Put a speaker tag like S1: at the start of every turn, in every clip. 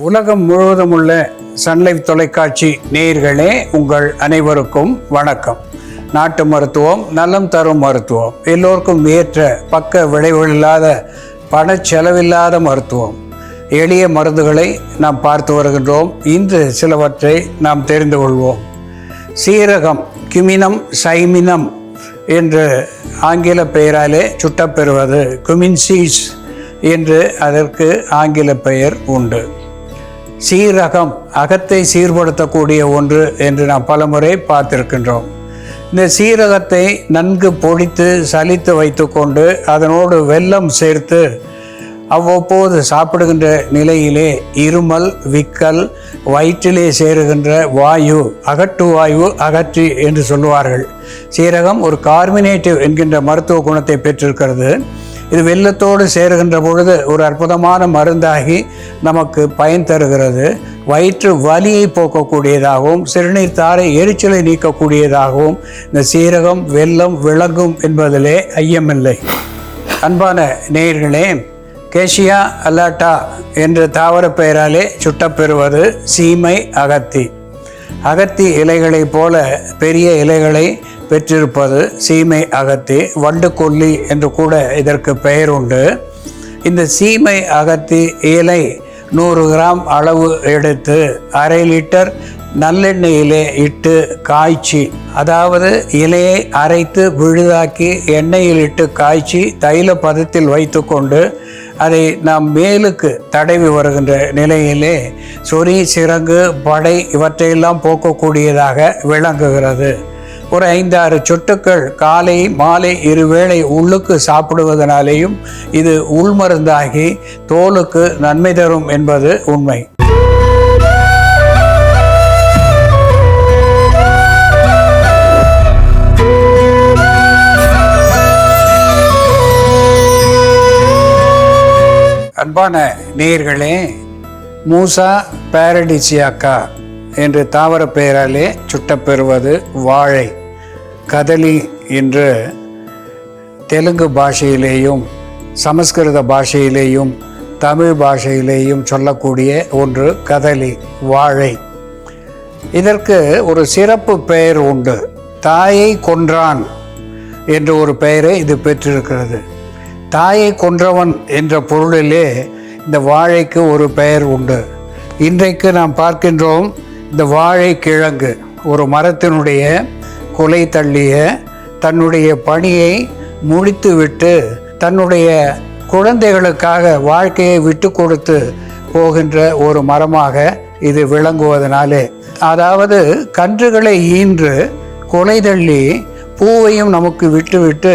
S1: உலகம் முழுவதும் உள்ள சன்லைஃப் தொலைக்காட்சி நேயர்களே உங்கள் அனைவருக்கும் வணக்கம். நாட்டு மருத்துவம் நலம் தரும் மருத்துவம் எல்லோருக்கும் ஏற்ற பக்க விளைவுகள் இல்லாத பணச்செலவில்லாத மருத்துவம். எளிய மருந்துகளை நாம் பார்த்து வருகின்றோம். இன்று சிலவற்றை நாம் தெரிந்து கொள்வோம். சீரகம் கிமினம் சைமினம் என்று ஆங்கில பெயராலே சுட்டப்பெறுவது. குமின்சீஸ் என்று அதற்கு ஆங்கில பெயர் உண்டு. சீரகம் அகத்தை சீர்படுத்தக்கூடிய ஒன்று என்று நாம் பலமுறை பார்த்திருக்கின்றோம். இந்த சீரகத்தை நன்கு பொடித்து சலித்து வைத்துக்கொண்டு அதனோடு வெல்லம் சேர்த்து அவ்வப்போது சாப்பிடுகின்ற நிலையிலே இருமல் விக்கல் வயிற்றிலே சேருகின்ற வாயு அகட்டு வாயு அகற்றி என்று சொல்லுவார்கள். சீரகம் ஒரு கார்மினேட்டிவ் என்கின்ற மருத்துவ குணத்தை பெற்றிருக்கிறது. இது வெள்ளத்தோடு சேருகின்ற பொழுது ஒரு அற்புதமான மருந்தாகி நமக்கு பயன் தருகிறது. வயிற்று வலியை போக்கக்கூடியதாகவும் சிறுநீர் தாரை எரிச்சலை நீக்கக்கூடியதாகவும் இந்த சீரகம் வெள்ளம் விளங்கும் என்பதிலே ஐயமில்லை. அன்பான நேயர்களே கேஷியா அல்லாட்டா என்ற தாவர பெயராலே சுட்டப்பெறுவது சீமை அகத்தி. அகத்தி இலைகளைப் போல பெரிய இலைகளை பெற்றிருப்பது சீமை அகத்தி வண்டு கொல்லி என்று கூட இதற்கு பெயர் உண்டு. இந்த சீமை அகத்தி இலை நூறு கிராம் அளவு எடுத்து அரை லிட்டர் நல்லெண்ணெயிலே இட்டு காய்ச்சி அதாவது இலையை அரைத்து விழுதாக்கி எண்ணெயில் இட்டு காய்ச்சி தைல பதத்தில் வைத்துக்கொண்டு அதை நாம் மேலுக்கு தடவி வருகின்ற நிலையிலே சொறி சிறங்கு படை இவற்றையெல்லாம் போக்கக்கூடியதாக விளங்குகிறது. ஒரு ஐந்தாறு சொட்டுக்கள் காலை மாலை இருவேளை உள்ளுக்கு சாப்பிடுவதனாலேயும் இது உள்மருந்தாகி தோலுக்கு நன்மை தரும் என்பது உண்மை. அன்பான நேயர்களே மூசா பாரடிசியாக்கா என்று தாவர பெயராலே சுட்டப்பெறுவது வாழை. கதலி என்று தெலுங்கு பாஷையிலேயும் சமஸ்கிருத பாஷையிலேயும் தமிழ் பாஷையிலேயும் சொல்லக்கூடிய ஒன்று கதலி வாழை. இதற்கு ஒரு சிறப்பு பெயர் உண்டு. தாயை கொன்றான் என்ற ஒரு பெயரை இது பெற்றிருக்கிறது. தாயை கொன்றவன் என்ற பொருளிலே இந்த வாழைக்கு ஒரு பெயர் உண்டு. இன்றைக்கு நாம் பார்க்கின்றோம் இந்த வாழை கிழங்கு. ஒரு மரத்தினுடைய கொலை தள்ளிய தன்னுடைய பணியை முடித்துவிட்டு தன்னுடைய குழந்தைகளுக்காக வாழ்க்கையை விட்டு கொடுத்து போகின்ற ஒரு மரமாக இது விளங்குவதனாலே. அதாவது கன்றுகளை ஈன்று கொலை தள்ளி பூவையும் நமக்கு விட்டுவிட்டு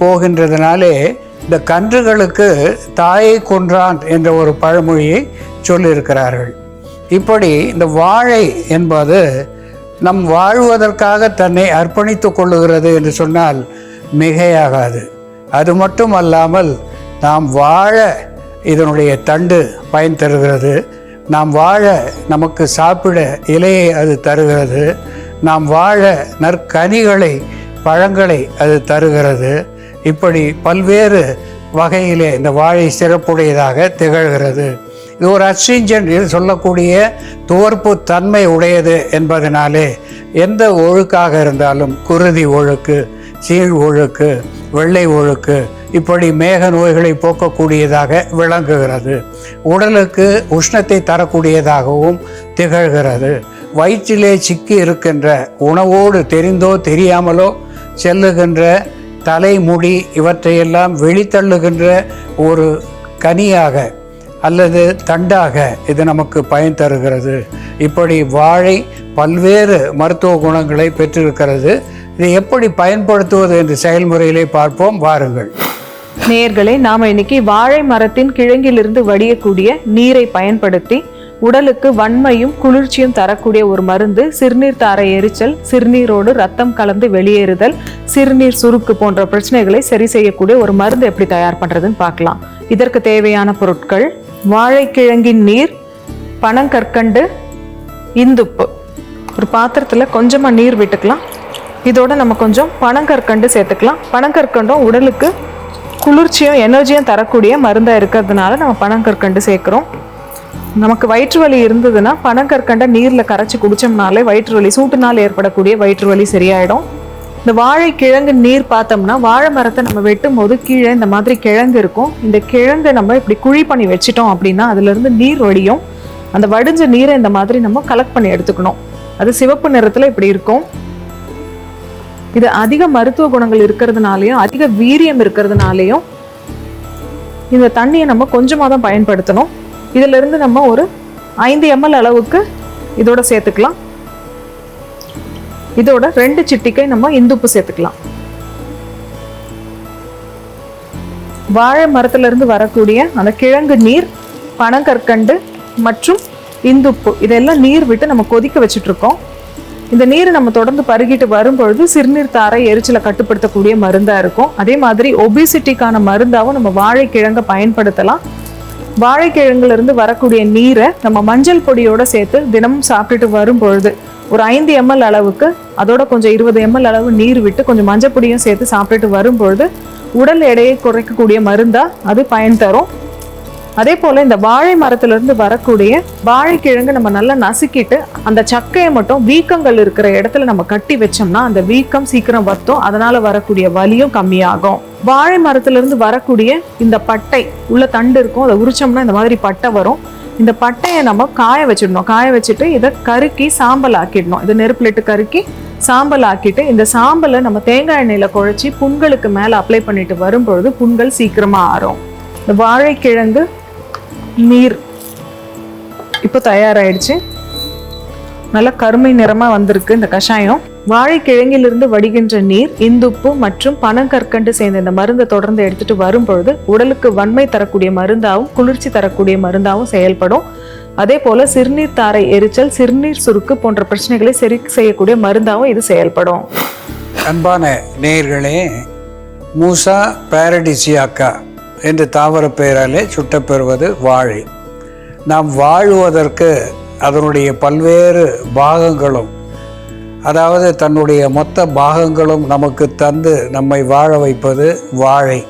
S1: போகின்றதுனாலே இந்த கன்றுகளுக்கு தாயை கொன்றான் என்ற ஒரு பழமொழியை சொல்லியிருக்கிறார்கள். இப்படி இந்த வாழை என்பது நம் வாழ்வதற்காக தன்னை அர்ப்பணித்து கொள்ளுகிறது என்று சொன்னால் மிகையாகாது. அது மட்டும் அல்லாமல் நாம் வாழ இதனுடைய தண்டு பயன் தருகிறது. நாம் வாழ நமக்கு சாப்பிட இலையை அது தருகிறது. நாம் வாழ நற்கனிகளை பழங்களை அது தருகிறது. இப்படி பல்வேறு வகையிலே இந்த வாழை சிறப்புடையதாக திகழ்கிறது. ஒரு அஸ்ட்ரிஞ்சன் சொல்லக்கூடிய துவர்ப்பு தன்மை உடையது என்பதனாலே எந்த ஒழுக்காக இருந்தாலும் குருதி ஒழுக்கு சீழ் ஒழுக்கு வெள்ளை ஒழுக்கு இப்படி மேக நோய்களை போக்கக்கூடியதாக விளங்குகிறது. உடலுக்கு உஷ்ணத்தை தரக்கூடியதாகவும் திகழ்கிறது. வயிற்றிலே சிக்கி இருக்கின்ற உணவோடு தெரிந்தோ தெரியாமலோ செல்லுகின்ற தலைமுடி இவற்றையெல்லாம் வெளித்தள்ளுகின்ற ஒரு கனியாக அல்லது தண்டாக இது நமக்கு பயன் தருகிறது. இப்படி வாழை பல்வேறு மருத்துவ குணங்களை பெற்றிருக்கிறது. இதை எப்படி பயன்படுத்துவது என்ற செயல்முறையிலே பார்ப்போம். வாருங்கள்.
S2: நேர்களே நாம இன்னைக்கு வாழை மரத்தின் கிழங்கிலிருந்து வடியக்கூடிய நீரை பயன்படுத்தி உடலுக்கு வன்மையும் குளிர்ச்சியும் தரக்கூடிய ஒரு மருந்து சிறுநீர் தாரை எரிச்சல் சிறுநீரோடு ரத்தம் கலந்து வெளியேறுதல் சிறுநீர் சுருக்கு போன்ற பிரச்சனைகளை சரி செய்யக்கூடிய ஒரு மருந்து எப்படி தயார் பண்றதுன்னு பார்க்கலாம். இதற்கு தேவையான பொருட்கள் வாழைக்கிழங்கின் நீர் பனங்கற்கண்டு இந்துப்பு. ஒரு பாத்திரத்தில் கொஞ்சமாக நீர் விட்டுக்கலாம். இதோட நம்ம கொஞ்சம் பனங்கற்கண்டு சேர்த்துக்கலாம். பனங்கற்கண்டும் உடலுக்கு குளிர்ச்சியும் எனர்ஜியும் தரக்கூடிய மருந்தாக இருக்கிறதுனால நம்ம பனங்கற்கண்டு சேர்க்குறோம். நமக்கு வயிற்று வலி இருந்ததுன்னா பனங்கற்கண்டை நீரில் கரைச்சி குடிச்சோம்னாலே வயிற்று வலி சூட்டுனால் ஏற்படக்கூடிய வயிற்று வலி சரியாயிடும். இந்த வாழை கிழங்கு நீர் பார்த்தோம்னா வாழை மரத்தை நம்ம வெட்டும் போது கீழே இந்த மாதிரி கிழங்கு இருக்கும். இந்த கிழங்கை நம்ம இப்படி குழி பண்ணி வச்சிட்டோம் அப்படின்னா அதுலேருந்து நீர் வடியும். அந்த வடிஞ்ச நீரை இந்த மாதிரி நம்ம கலெக்ட் பண்ணி எடுத்துக்கணும். அது சிவப்பு நிறத்தில் இப்படி இருக்கும். இது அதிக மருத்துவ குணங்கள் இருக்கிறதுனாலையும் அதிக வீரியம் இருக்கிறதுனாலையும் இந்த தண்ணியை நம்ம கொஞ்சமாக தான் பயன்படுத்தணும். இதிலிருந்து நம்ம ஒரு ஐந்து எம்எல் அளவுக்கு இதோட சேர்த்துக்கலாம். இதோட ரெண்டு சிட்டிக்கை நம்ம இந்துப்பு சேர்த்துக்கலாம். வாழை மரத்திலிருந்து வரக்கூடிய அந்த கிழங்கு நீர் பனங்கற்கண்டு மற்றும் இந்துப்பு இதெல்லாம் நீர் விட்டு நம்ம கொதிக்க வச்சுட்ருக்கோம். இந்த நீரை நம்ம தொடர்ந்து பருகிட்டு வரும்பொழுது சிறுநீர் தாரை எரிச்சலை கட்டுப்படுத்தக்கூடிய மருந்தாக இருக்கும். அதே மாதிரி ஒபிசிட்டிக்கான மருந்தாகவும் நம்ம வாழைக்கிழங்கை பயன்படுத்தலாம். வாழைக்கிழங்குலேருந்து வரக்கூடிய நீரை நம்ம மஞ்சள் பொடியோடு சேர்த்து தினமும் சாப்பிட்டுட்டு வரும்பொழுது ஒரு ஐந்து எம்எல் அளவுக்கு அதோட கொஞ்சம் இருபது எம்எல் அளவு நீர் விட்டு கொஞ்சம் மஞ்சள் பொடியும் சேர்த்து சாப்பிட்டுட்டு வரும்பொழுது உடல் எடையை குறைக்கக்கூடிய மருந்தா அது பயன் தரும். அதே போல இந்த வாழை மரத்திலிருந்து வரக்கூடிய வாழைக்கிழங்கு நம்ம நல்லா நசுக்கிட்டு அந்த சக்கையை மட்டும் வீக்கங்கள் இருக்கிற இடத்துல நம்ம கட்டி வச்சோம்னா அந்த வீக்கம் சீக்கிரம் வத்தும் அதனால வரக்கூடிய வலியும் கம்மியாகும். வாழை மரத்துலேருந்து வரக்கூடிய இந்த பட்டை உள்ள தண்டு இருக்கும் அதை உரிச்சோம்னா இந்த மாதிரி பட்டை வரும். இந்த பட்டையை நம்ம காய வச்சிடணும். காய வச்சுட்டு இதை கருக்கி சாம்பல் ஆக்கிடணும் இதை நெருப்புலிட்டு கருக்கி சாம்பல் ஆக்கிட்டு இந்த சாம்பலை நம்ம தேங்காய் எண்ணெயில் குழைச்சி புண்களுக்கு மேலே அப்ளை பண்ணிட்டு வரும்பொழுது புண்கள் சீக்கிரமாக ஆறும். இந்த வாழைக்கிழங்கு நீர் இப்போ தயாராயிடுச்சு. நல்லா கருமை நிறமாக வந்திருக்கு இந்த கஷாயம். வாழைக்கிழங்கிலிருந்து வடிகின்ற நீர் இந்துப்பு மற்றும் பனங்கற்கண்டு சேர்ந்த இந்த மருந்தை தொடர்ந்து எடுத்துட்டு வரும்பொழுது உடலுக்கு வன்மை தரக்கூடிய மருந்தாகவும் குளிர்ச்சி தரக்கூடிய மருந்தாகவும் செயல்படும். அதே போல சிறுநீர் தாரை எரிச்சல் சிறுநீர் சுருக்கு போன்ற பிரச்சனைகளை சரி செய்யக்கூடிய மருந்தாகவும் இது செயல்படும்.
S1: அன்பான நேயர்களே மூசா பாரடிசியாக்கா என்று தாவர பெயராலே சுட்டப்பெறுவது வாழை. நாம் வாழ்வதற்கு அதனுடைய பல்வேறு பாகங்களும் அதாவது தன்னுடைய மொத்த பாகங்களும் நமக்கு தந்து நம்மை வாழ வைப்பது வாழை.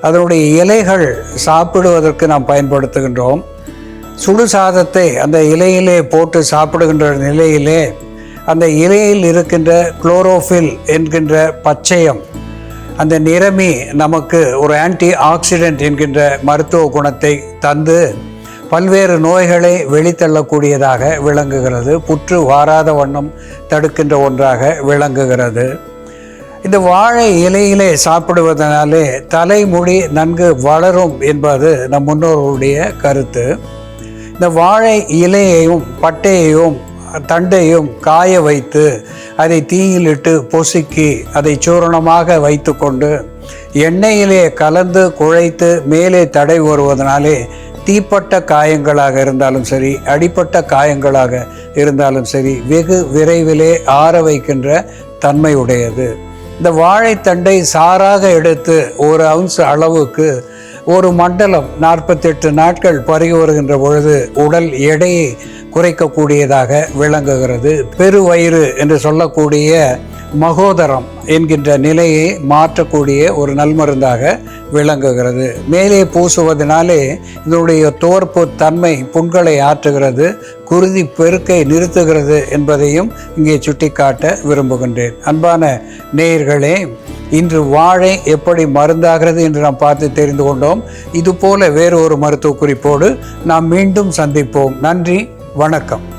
S1: அதனுடைய இலைகள் சாப்பிடுவதற்கு நாம் பயன்படுத்துகின்றோம். சுடு சாதத்தை அந்த இலையிலே போட்டு சாப்பிடுகின்ற நிலையிலே அந்த இலையில் இருக்கின்ற குளோரோஃபில் என்கின்ற பச்சையம் அந்த நிறமி நமக்கு ஒரு ஆன்டி ஆக்சிடென்ட் என்கின்ற மருத்துவ குணத்தை தந்து பல்வேறு நோய்களை வெளித்தள்ளக்கூடியதாக விளங்குகிறது. புற்று வாராத வண்ணம் தடுக்கின்ற ஒன்றாக விளங்குகிறது. இந்த வாழை இலையிலே சாப்பிடுவதனாலே தலைமுடி நன்கு வளரும் என்பது நம் முன்னோர்களுடைய கருத்து. இந்த வாழை இலையையும் பட்டையையும் தண்டையும் காய வைத்து அதை தீயிலிட்டு பொசுக்கி அதை சூரணமாக வைத்துக்கொண்டு எண்ணெயிலே கலந்து குழைத்து மேலே தடை வருவதனாலே தீப்பட்ட காயங்களாக இருந்தாலும் சரி அடிப்பட்ட காயங்களாக இருந்தாலும் சரி வெகு விரைவிலே ஆற வைக்கின்ற தன்மையுடையது. இந்த வாழைத்தண்டை சாராக எடுத்து ஒரு அவுன்ஸ் அளவுக்கு ஒரு மண்டலம் நாற்பத்தெட்டு நாட்கள் பருகி வருகின்ற பொழுது உடல் எடையை குறைக்கக்கூடியதாக விளங்குகிறது. பெருவயிறு என்று சொல்லக்கூடிய மகோதரம் என்கின்ற நிலையை மாற்றக்கூடிய ஒரு நல்மருந்தாக விளங்குகிறது. மேலே பூசுவதனாலே இதனுடைய தோற்பு தன்மை புண்களை ஆற்றுகிறது குருதி பெருக்கை நிறுத்துகிறது என்பதையும் இங்கே சுட்டிக்காட்ட விரும்புகின்றேன். அன்பான நேயர்களே இன்று வாழை எப்படி மருந்தாகிறது என்று நாம் பார்த்து தெரிந்து கொண்டோம். இதுபோல வேறு ஒரு மருத்துவ குறிப்போடு நாம் மீண்டும் சந்திப்போம். நன்றி வணக்கம்.